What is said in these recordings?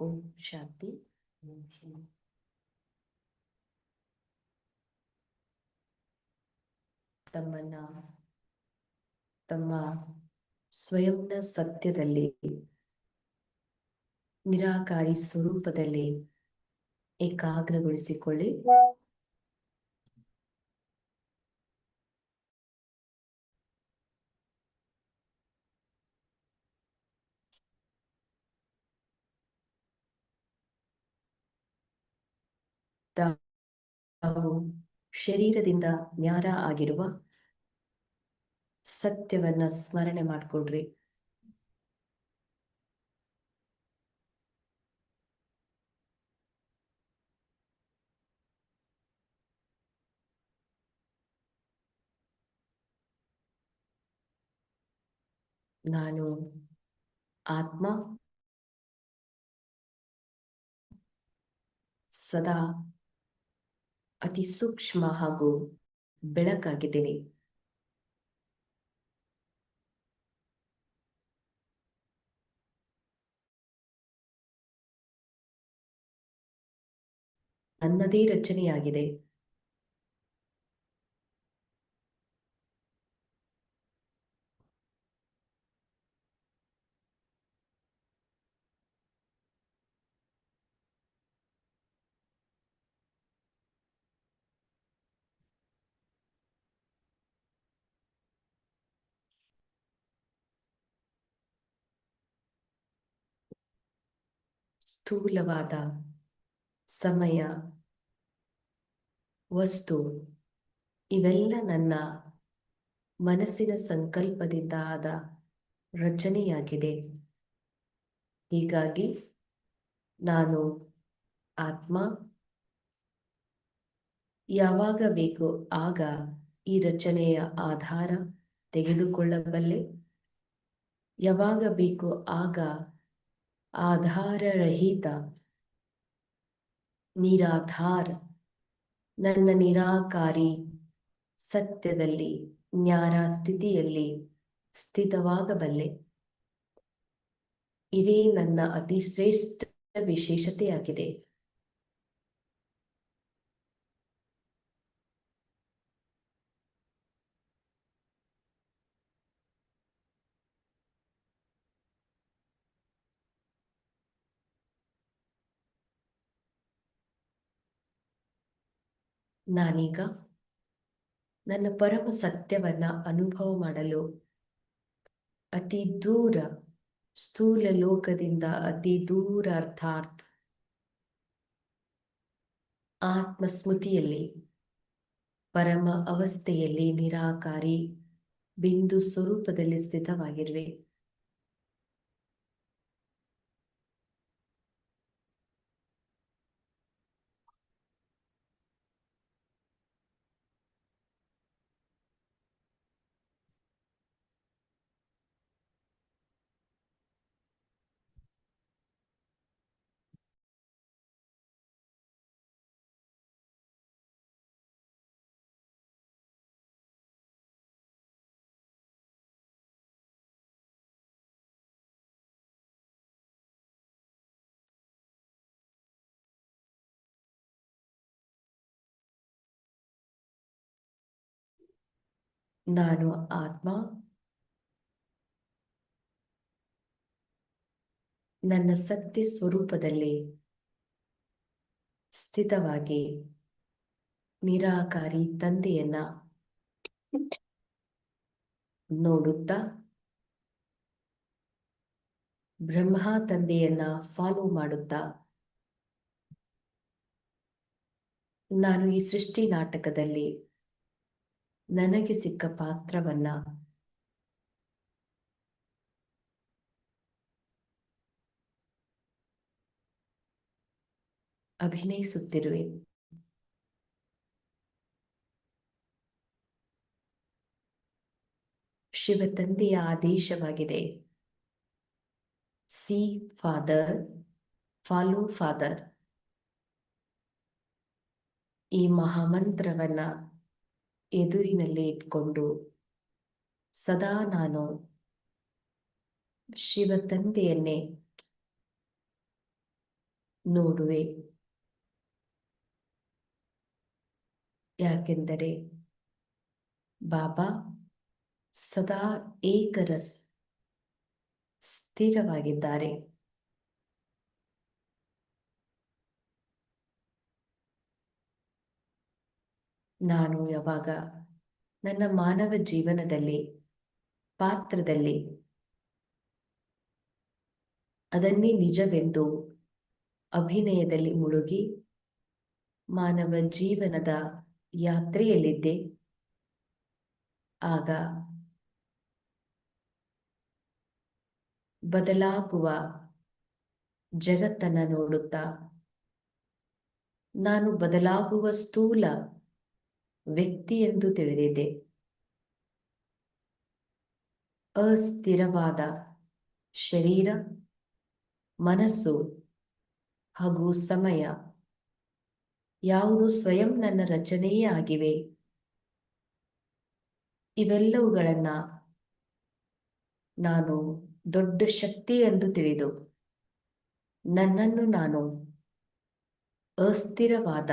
ಓಂ ಶಾಂತಿ. ತಮ್ಮನ್ನ ತಮ್ಮ ಸ್ವಯಂನ ಸತ್ಯದಲ್ಲಿ ನಿರಾಕಾರಿ ಸ್ವರೂಪದಲ್ಲಿ ಏಕಾಗ್ರಗೊಳಿಸಿಕೊಳ್ಳಿ ತಾವು ಶರೀರದಿಂದ ನ್ಯಾರ ಆಗಿರುವ ಸತ್ಯವನ್ನ ಸ್ಮರಣೆ ಮಾಡ್ಕೊಳ್ರಿ ನಾನು ಆತ್ಮ ಸದಾ ಅತಿ ಸೂಕ್ಷ್ಮ ಹಾಗೂ ಬೆಳಕಾಗಿದ್ದೀನಿ. ನನ್ನದೇ ರಚನೆಯಾಗಿದೆ. ಸ್ಥೂಲವಾದ ಸಮಯ, ವಸ್ತು, ಇವೆಲ್ಲ ನನ್ನ ಮನಸ್ಸಿನ ಸಂಕಲ್ಪದಿಂದ ಆದ ರಚನೆಯಾಗಿದೆ. ಹೀಗಾಗಿ ನಾನು ಆತ್ಮ, ಯಾವಾಗ ಬೇಕು ಆಗ ಈ ರಚನೆಯ ಆಧಾರ ತೆಗೆದುಕೊಳ್ಳಬಲ್ಲೆ, ಯಾವಾಗ ಬೇಕು ಆಗ ಆಧಾರರಹಿತ. ನಿರಾಧಾರ. ನನ್ನ ನಿರಾಕಾರಿ ಸತ್ಯದಲ್ಲಿ ಜ್ಞಾನ ಸ್ಥಿತಿಯಲ್ಲಿ ಸ್ಥಿತವಾಗಬಲ್ಲೆ. ಇದೇ ನನ್ನ ಅತಿ ಶ್ರೇಷ್ಠ ವಿಶೇಷತೆಯಾಗಿದೆ. ನಾನೀಗ ನನ್ನ ಪರಮ ಸತ್ಯವನ್ನ ಅನುಭವ ಮಾಡಲು ಅತಿ ದೂರ ಸ್ಥೂಲ ಲೋಕದಿಂದ ಅತಿ ದೂರ ಅರ್ಥಾರ್ಥ ಆತ್ಮಸ್ಮೃತಿಯಲ್ಲಿ, ಪರಮ ಅವಸ್ಥೆಯಲ್ಲಿ ನಿರಾಕಾರಿ ಬಿಂದು ಸ್ವರೂಪದಲ್ಲಿ ಸ್ಥಿತವಾಗಿರುವೆ. ನಾನು ಆತ್ಮ. ನನ್ನ ಸತ್ಯ ಸ್ವರೂಪದಲ್ಲಿ ಸ್ಥಿತವಾಗಿ ನಿರಾಕಾರಿ ತಂದೆಯನ್ನ ನೋಡುತ್ತಾ ಬ್ರಹ್ಮ ತಂದೆಯನ್ನ ಫಾಲೋ ಮಾಡುತ್ತಾ ನಾನು ಈ ಸೃಷ್ಟಿ ನಾಟಕದಲ್ಲಿ ನನಗೆ ಸಿಕ್ಕ ಪಾತ್ರವನ್ನ ಅಭಿನಯಿಸುತ್ತಿರುವೆ. ಶಿವ ತಂದೆಯ ಆದೇಶವಾಗಿದೆ. See father follow father. ಈ ಮಹಾಮಂತ್ರವನ್ನ ಎದುರಿನಲ್ಲಿ ಇಟ್ಕೊಂಡು ಸದಾ ನಾನು ಶಿವ ತಂದೆಯನ್ನೇ ನೋಡುವೆ. ಯಾಕೆಂದರೆ ಬಾಬಾ ಸದಾ ಏಕರಸ್ ಸ್ಥಿರವಾಗಿದ್ದಾರೆ. ನಾನು ಯಾವಾಗ ನನ್ನ ಮಾನವ ಜೀವನದಲ್ಲಿ, ಪಾತ್ರದಲ್ಲಿ ಅದನ್ನೇ ನಿಜವೆಂದು ಅಭಿನಯದಲ್ಲಿ ಮುಳುಗಿ ಮಾನವ ಜೀವನದ ಯಾತ್ರೆಯಲ್ಲಿದ್ದೆ. ಆಗ ಬದಲಾಗುವ ಜಗತ್ತನ್ನ ನೋಡುತ್ತಾ, ನಾನು ಬದಲಾಗುವ ಸ್ಥೂಲ ವ್ಯಕ್ತಿ ಎಂದು ತಿಳಿದಿದೆ. ಅಸ್ಥಿರವಾದ ಶರೀರ, ಮನಸ್ಸು ಹಾಗೂ ಸಮಯ ಯಾವುದು ಸ್ವಯಂ ನನ್ನ ರಚನೆಯೇ ಆಗಿವೆ. ಇವೆಲ್ಲವುಗಳನ್ನ ನಾನು ದೊಡ್ಡ ಶಕ್ತಿ ಎಂದು ತಿಳಿದು, ನನ್ನನ್ನು ನಾನು ಅಸ್ಥಿರವಾದ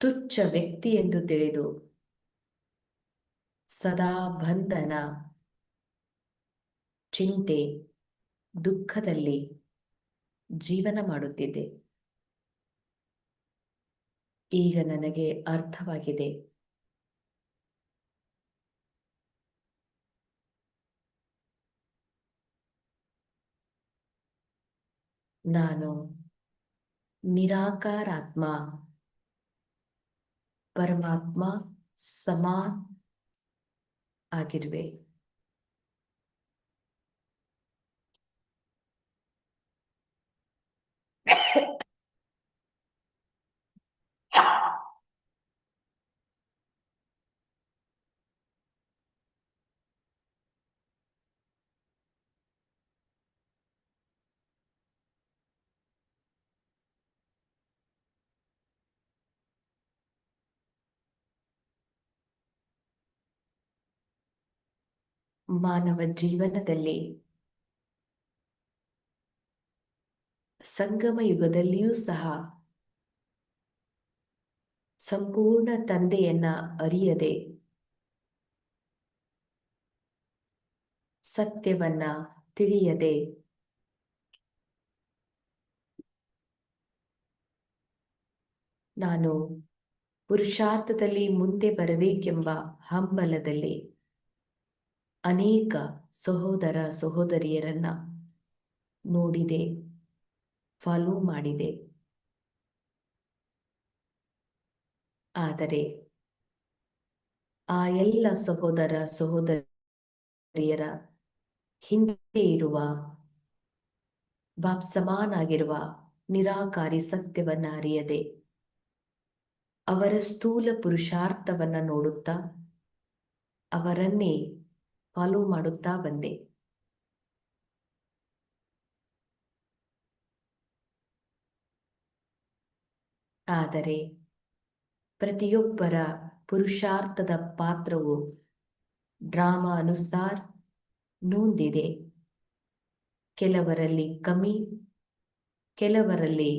ತುಚ್ಛ ವ್ಯಕ್ತಿ ಎಂದು ತಿಳಿದು ಸದಾ ಬಂಧನ, ಚಿಂತೆ, ದುಃಖದಲ್ಲಿ ಜೀವನ ಮಾಡುತ್ತಿದ್ದೆ. ಈಗ ನನಗೆ ಅರ್ಥವಾಗಿದೆ. ನಾನು ನಿರಾಕಾರಾತ್ಮ ಪರಮಾತ್ಮ ಸಮಾನ್ ಆಗಿರುವೆ. ಮಾನವ ಜೀವನದಲ್ಲಿ ಸಂಗಮ ಯುಗದಲ್ಲಿಯೂ ಸಹ ಸಂಪೂರ್ಣ ತಂದೆಯನ್ನ ಅರಿಯದೆ ಸತ್ಯವನ್ನ ತಿಳಿಯದೆ ನಾನು ಪುರುಷಾರ್ಥದಲ್ಲಿ ಮುಂದೆ ಬರಬೇಕೆಂಬ ಹಂಬಲದಲ್ಲಿ ಅನೇಕ ಸಹೋದರ ಸಹೋದರಿಯರನ್ನ ನೋಡಿದೆ ಫಾಲೋ ಮಾಡಿದೆ. ಆದರೆ ಆ ಎಲ್ಲ ಸಹೋದರ ಸಹೋದರಿಯರ ಹಿಂದೆ ಇರುವ ಬಾಪ್ ಸಮಾನಾಗಿರುವ ನಿರಾಕಾರಿ ಸತ್ಯವನ್ನ ಅರಿಯದೆ ಅವರ ಸ್ಥೂಲ ಪುರುಷಾರ್ಥವನ್ನ ನೋಡುತ್ತಾ ಅವರನ್ನೇ ಫಾಲೋ ಮಾಡುತ್ತಾ ಬಂದೆ. ಆದರೆ ಪ್ರತಿಯೊಬ್ಬರ ಪುರುಷಾರ್ಥದ ಪಾತ್ರವು ಡ್ರಾಮಾ ಅನುಸಾರ ನೊಂದಿದೆ. ಕೆಲವರಲ್ಲಿ ಕಮ್ಮಿ, ಕೆಲವರಲ್ಲಿ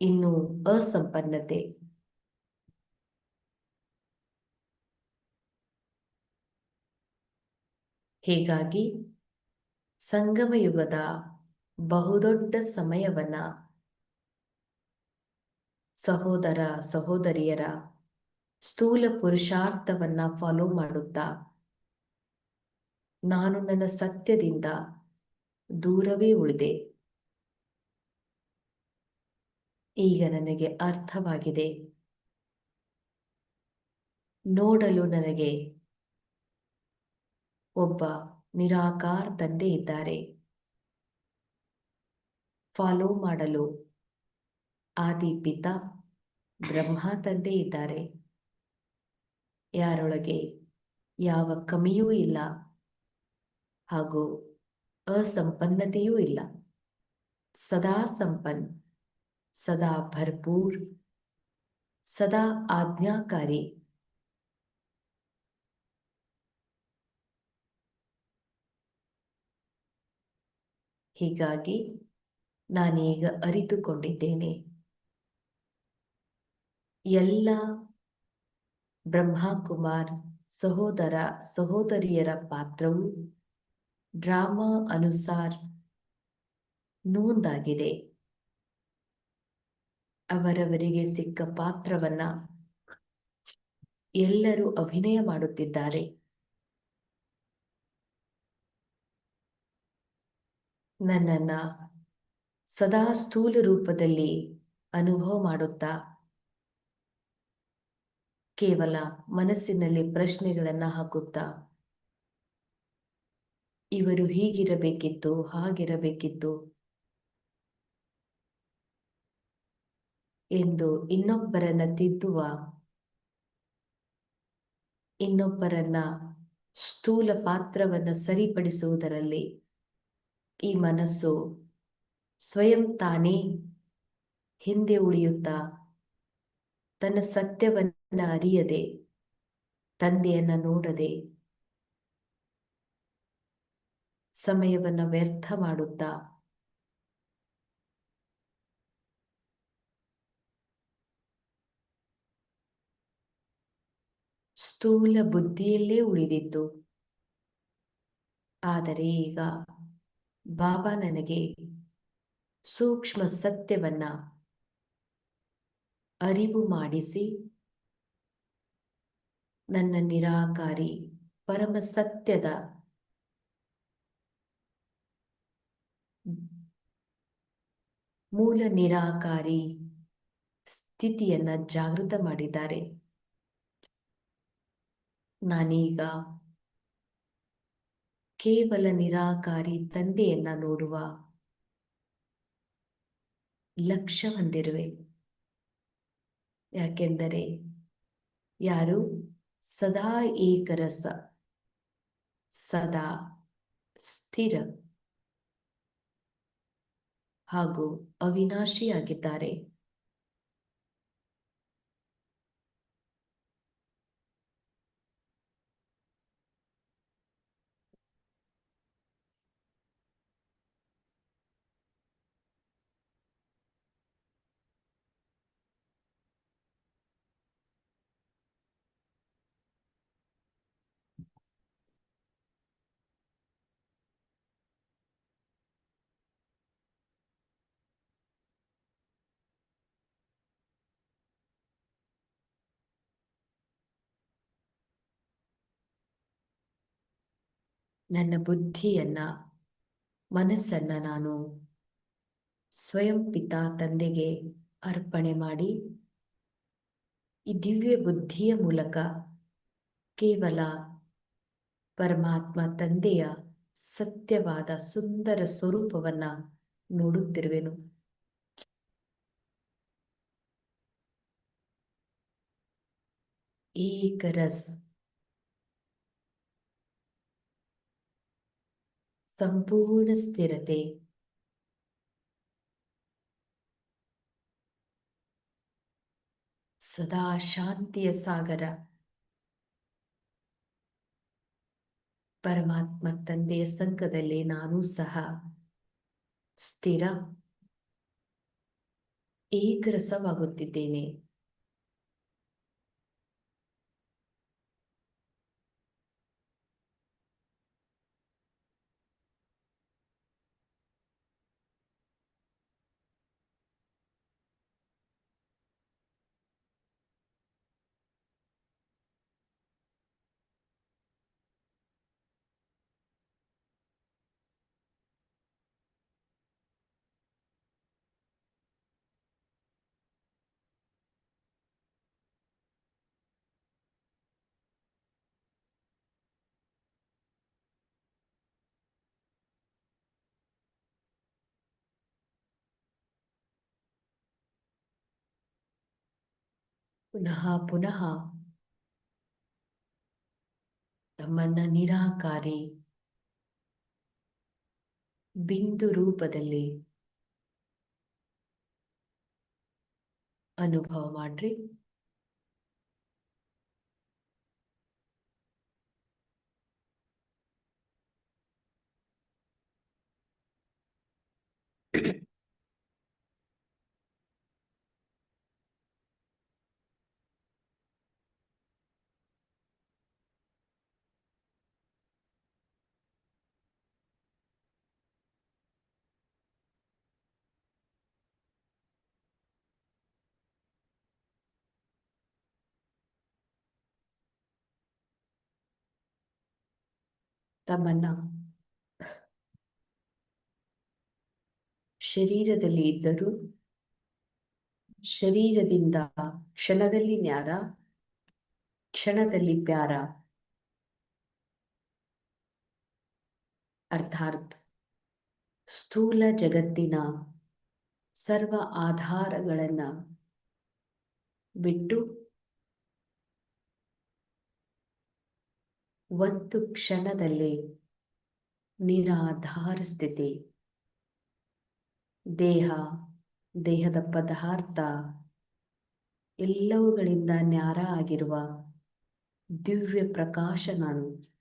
ಇನ್ನು ಅಸಂಪನ್ನತೆ. ಹೀಗಾಗಿ ಸಂಗಮ ಯುಗದ ಬಹುದೊಡ್ಡ ಸಮಯವನ್ನ ಸಹೋದರ, ಸಹೋದರಿಯರ ಸ್ಥೂಲ ಪುರುಷಾರ್ಥವನ್ನ ಫಾಲೋ ಮಾಡುತ್ತಾ ನಾನು ನನ್ನ ಸತ್ಯದಿಂದ ದೂರವೇ ಉಳಿದೆ. ಈಗ ನನಗೆ ಅರ್ಥವಾಗಿದೆ. ನೋಡಲು ನನಗೆ ಒಬ್ಬ ನಿರಾಕಾರ ತಂದೆ ಇದ್ದಾರೆ. ಫಾಲೋ ಮಾಡಲು ಆದಿ ಪಿತಾ ಬ್ರಹ್ಮ ತಂದೆ ಇದ್ದಾರೆ. ಯಾರೊಳಗೆ ಯಾವ ಕಮಿಯೂ ಇಲ್ಲ ಹಾಗೂ ಅಸಂಪನ್ನತೆಯೂ ಇಲ್ಲ. ಸದಾ ಸಂಪನ್, ಸದಾ ಭರ್ಪೂರ್, ಸದಾ ಆಜ್ಞಾಕಾರಿ ಹೀಗಾಗಿ ನಾನೀಗ ಅರಿತುಕೊಂಡಿದ್ದೇನೆ. ಎಲ್ಲ ಬ್ರಹ್ಮಕುಮಾರ್ ಸಹೋದರ ಸಹೋದರಿಯರ ಪಾತ್ರವು ಡ್ರಾಮಾ ಅನುಸಾರ ನೋಂದಾಗಿದೆ. ಅವರವರಿಗೆ ಸಿಕ್ಕ ಪಾತ್ರವನ್ನ ಎಲ್ಲರೂ ಅಭಿನಯ ಮಾಡುತ್ತಿದ್ದಾರೆ. ನನ್ನನ್ನ ಸದಾ ಸ್ಥೂಲ ರೂಪದಲ್ಲಿ ಅನುಭವ ಮಾಡುತ್ತಾ? ಕೇವಲ ಮನಸ್ಸಿನಲ್ಲಿ ಪ್ರಶ್ನೆಗಳನ್ನ ಹಾಕುತ್ತಾ? ಇವರು ಹೀಗಿರಬೇಕಿತ್ತು, ಹಾಗಿರಬೇಕಿತ್ತು ಎಂದು ಇನ್ನೊಬ್ಬರನ್ನ ತಿದ್ದುವ, ಇನ್ನೊಬ್ಬರನ್ನ ಸ್ಥೂಲ ಪಾತ್ರವನ್ನು ಸರಿಪಡಿಸುವುದರಲ್ಲಿ ಈ ಮನಸ್ಸು ಸ್ವಯಂ ತಾನೇ ಹಿಂದೆ ಉಳಿಯುತ್ತಾ? ತನ್ನ ಸತ್ಯವನ್ನ ಅರಿಯದೆ, ತಂದೆಯನ್ನ ನೋಡದೆ, ಸಮಯವನ್ನ ವ್ಯರ್ಥ ಮಾಡುತ್ತಾ? ಸ್ಥೂಲ ಬುದ್ಧಿಯಲ್ಲೇ ಉಳಿದಿತ್ತು ಆದರೆ ಈಗ ಬಾಬಾ ನನಗೆ ಸೂಕ್ಷ್ಮ ಸತ್ಯವನ್ನ ಅರಿವು ಮಾಡಿಸಿ, ನನ್ನ ನಿರಾಕಾರಿ ಪರಮ ಸತ್ಯದ ಮೂಲ ನಿರಾಕಾರಿ ಸ್ಥಿತಿಯನ್ನ ಜಾಗೃತ ಮಾಡಿದ್ದಾರೆ. ನಾನೀಗ ಕೇವಲ ನಿರಾಕಾರಿ ತಂದೆಯನ್ನ ನೋಡುವ ಲಕ್ಷ್ಯ ಹೊಂದಿರುವೆ ಯಾಕೆಂದರೆ ಯಾರು ಸದಾ ಏಕರಸ ಸದಾ ಸ್ಥಿರ ಹಾಗೂ ಅವಿನಾಶಿಯಾಗಿದ್ದಾರೆ. ನನ್ನ ಬುದ್ಧಿಯನ್ನ, ಮನಸ್ಸನ್ನ ನಾನು ಸ್ವಯಂ ಪಿತಾ ತಂದೆಗೆ ಅರ್ಪಣೆ ಮಾಡಿ, ಈ ದಿವ್ಯ ಬುದ್ಧಿಯ ಮೂಲಕ ಕೇವಲ ಪರಮಾತ್ಮ ತಂದೆಯ ಸತ್ಯವಾದ ಸುಂದರ ಸ್ವರೂಪವನ್ನ ನೋಡುತ್ತಿರುವೆನು. ಏಕರಸ್ ಸಂಪೂರ್ಣ ಸ್ಥಿರತೆ. ಸದಾ ಶಾಂತಿಯ ಸಾಗರ. ಪರಮಾತ್ಮ ತಂದೆಯ ಸಂಘದಲ್ಲಿ ನಾನು ಸಹ ಸ್ಥಿರ ಏಕರಸವಾಗುತ್ತಿದ್ದೇನೆ. ಪುನಃ ಪುನಃ ತಮ್ಮನ್ನ ನಿರಾಕಾರಿ ಬಿಂದು ರೂಪದಲ್ಲಿ ಅನುಭವ ಮಾಡ್ರಿ. ತಮ್ಮನ್ನ ಶರೀರದಲ್ಲಿ ಇದ್ದರೂ ಶರೀರದಿಂದ ಕ್ಷಣದಲ್ಲಿ ನ್ಯಾರ ಕ್ಷಣದಲ್ಲಿ ಪ್ಯಾರ. ಅರ್ಥಾತ್ ಸ್ಥೂಲ ಜಗತ್ತಿನ ಸರ್ವ ಆಧಾರಗಳನ್ನ ಬಿಟ್ಟು ಒಂದು ಕ್ಷಣದಲ್ಲಿ ನಿರಾಧಾರ ಸ್ಥಿತಿ. ದೇಹ ದೇಹದ ಪದಾರ್ಥ ಎಲ್ಲವುಗಳಿಂದ ನ್ಯಾರ ಆಗಿರುವ ದಿವ್ಯ ಪ್ರಕಾಶ ನಾನು.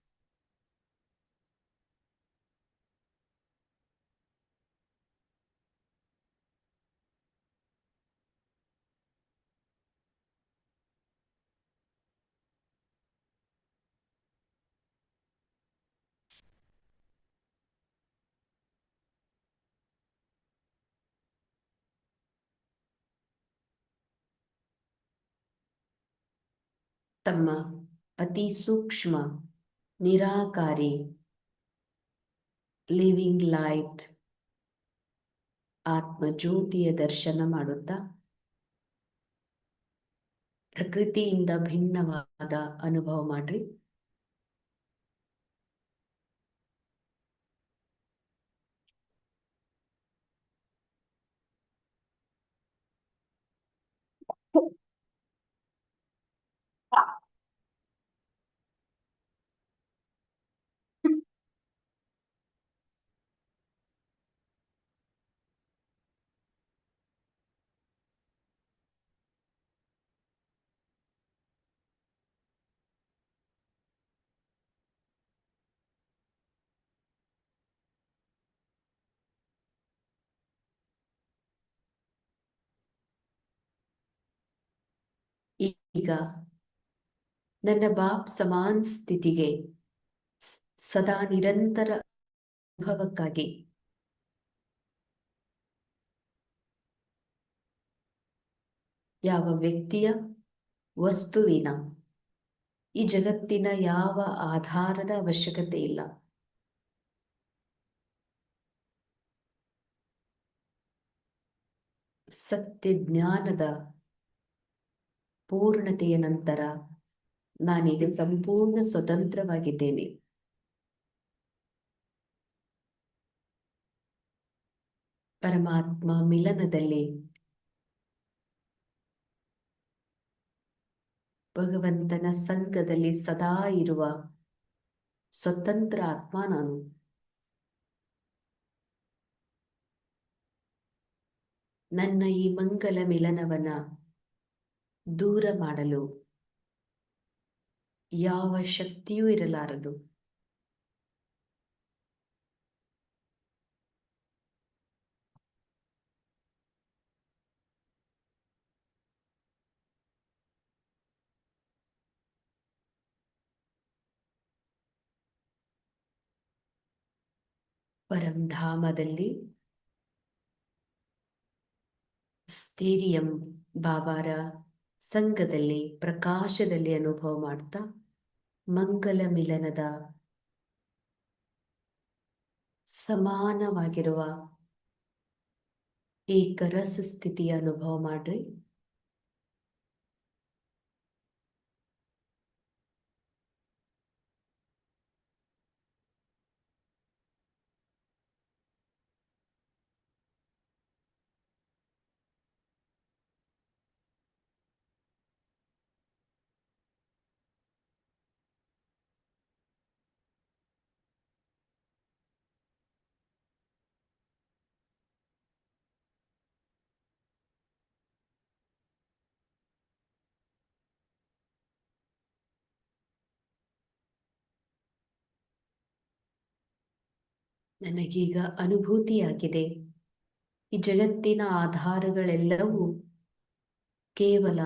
ತಮ್ಮ ಅತಿ ಸೂಕ್ಷ್ಮ ನಿರಾಕಾರಿ ಲಿವಿಂಗ್ ಲೈಟ್ ಆತ್ಮ ಜ್ಯೋತಿಯ ದರ್ಶನ ಮಾಡುತ್ತಾ? ಪ್ರಕೃತಿಯಿಂದ ಭಿನ್ನವಾದ ಅನುಭವ ಮಾಡ್ರಿ. ಈಗ ನನ್ನ ಬಾಪ್ ಸಮಾನ್ ಸ್ಥಿತಿಗೆ ಸದಾ ನಿರಂತರ ಅನುಭವಕ್ಕಾಗಿ. ಯಾವ ವ್ಯಕ್ತಿಯ ವಸ್ತುವಿನ ಈ ಜಗತ್ತಿನ ಯಾವ ಆಧಾರದ ಅವಶ್ಯಕತೆ ಇಲ್ಲ. ಸತ್ಯ ಜ್ಞಾನದ ಪೂರ್ಣತೆಯ ನಂತರ ನಾನೀಗ ಸಂಪೂರ್ಣ ಸ್ವತಂತ್ರವಾಗಿದ್ದೇನೆ. ಪರಮಾತ್ಮ ಮಿಲನದಲ್ಲಿ ಭಗವಂತನ ಸಂಘದಲ್ಲಿ ಸದಾ ಇರುವ ಸ್ವತಂತ್ರ ಆತ್ಮ ನಾನು. ನನ್ನ ಈ ಮಂಗಲ ಮಿಲನವನ್ನ ದೂರ ಮಾಡಲು ಯಾವ ಶಕ್ತಿಯೂ ಇರಲಾರದು. ಪರಂಧಾಮದಲ್ಲಿ ಸ್ಥೈರ್ಯಂ ಬಾಬಾರ ಸಂಘದಲ್ಲಿ ಪ್ರಕಾಶದಲ್ಲಿ ಅನುಭವ ಮಾಡ್ತಾ ಮಂಗಲ ಮಿಲನದ ಸಮಾನವಾಗಿರುವ ಏಕರಸ ಸ್ಥಿತಿಯ ಅನುಭವ ಮಾಡ್ರಿ. ನನಗೀಗ ಅನುಭೂತಿಯಾಗಿದೆ. ಈ ಜಗತ್ತಿನ ಆಧಾರಗಳೆಲ್ಲವೂ ಕೇವಲ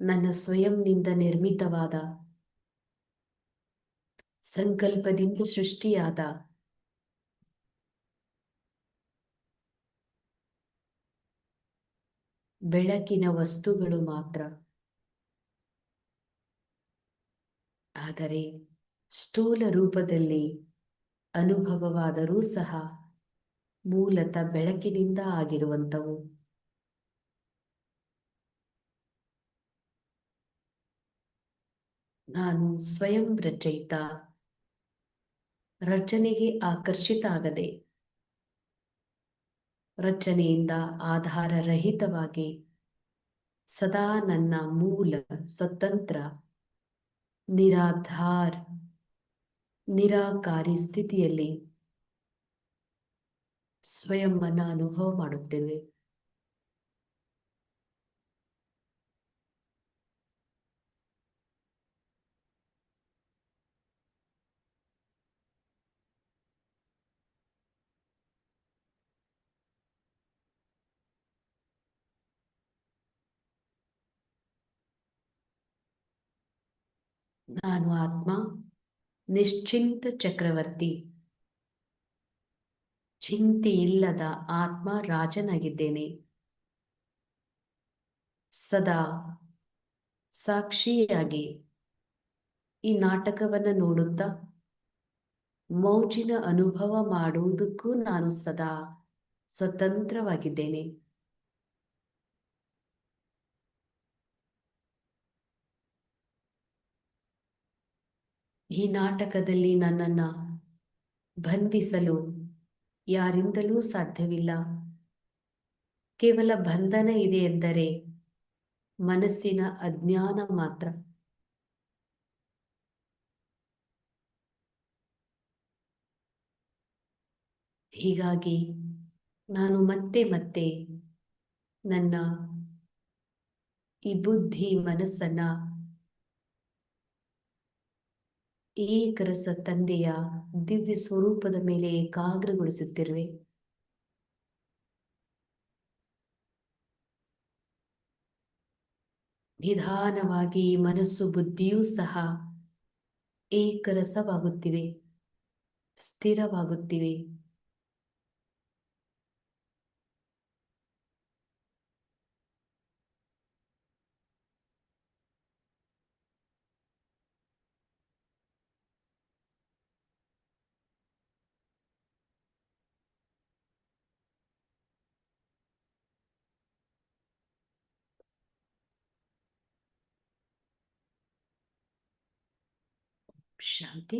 ನನ್ನ ಸ್ವಯಂನಿಂದ ನಿರ್ಮಿತವಾದ ಸಂಕಲ್ಪದಿಂದ ಸೃಷ್ಟಿಯಾದ ಬೆಳಕಿನ ವಸ್ತುಗಳು ಮಾತ್ರ. ಆದರೆ ಸ್ಥೂಲ ರೂಪದಲ್ಲಿ ಅನುಭವವಾದರೂ ಸಹ ಮೂಲತಃ ಬೆಳಕಿನಿಂದ ಆಗಿರುವಂಥವು. ನಾನು ಸ್ವಯಂ ರಚಯಿತ. ರಚನೆಗೆ ಆಕರ್ಷಿತ ಆಗದೆ ರಚನೆಯಿಂದ ಆಧಾರರಹಿತವಾಗಿ ಸದಾ ನನ್ನ ಮೂಲ, ಸ್ವತಂತ್ರ, ನಿರಾಧಾರ್ ನಿರಾಕಾರಿ ಸ್ಥಿತಿಯಲ್ಲಿ ಸ್ವಯಂವನ್ನ ಅನುಭವ ಮಾಡುತ್ತೇವೆ. ನಾನು ಆತ್ಮ. ನಿಶ್ಚಿಂತ ಚಕ್ರವರ್ತಿ. ಚಿಂತೆ ಇಲ್ಲದ ಆತ್ಮ ರಾಜನಾಗಿದ್ದೇನೆ. ಸದಾ ಸಾಕ್ಷಿಯಾಗಿ ಈ ನಾಟಕವನ್ನು ನೋಡುತ್ತಾ ಮೌಜಿನ ಅನುಭವ ಮಾಡುವುದಕ್ಕೂ ನಾನು ಸದಾ ಸ್ವತಂತ್ರವಾಗಿದ್ದೇನೆ. ಈ ನಾಟಕದಲ್ಲಿ ನನ್ನನ್ನು ಬಂಧಿಸಲು ಯಾರಿಂದಲೂ ಸಾಧ್ಯವಿಲ್ಲ. ಕೇವಲ ಬಂಧನ ಇದೆ ಎಂದರೆ ಮನಸ್ಸಿನ ಅಜ್ಞಾನ ಮಾತ್ರ. ಹೀಗಾಗಿ ನಾನು ಮತ್ತೆ ಮತ್ತೆ ನನ್ನ ಈ ಬುದ್ಧಿ ಮನಸ್ಸನ್ನ ಏಕರಸ ತಂದೆಯ ದಿವ್ಯ ಸ್ವರೂಪದ ಮೇಲೆ ಏಕಾಗ್ರಗೊಳಿಸುತ್ತಿರುವೆ. ನಿಧಾನವಾಗಿ ಮನಸ್ಸು ಬುದ್ಧಿಯೂ ಸಹ ಏಕರಸವಾಗುತ್ತಿವೆ ಸ್ಥಿರವಾಗುತ್ತಿವೆ. ಶಾಂತಿ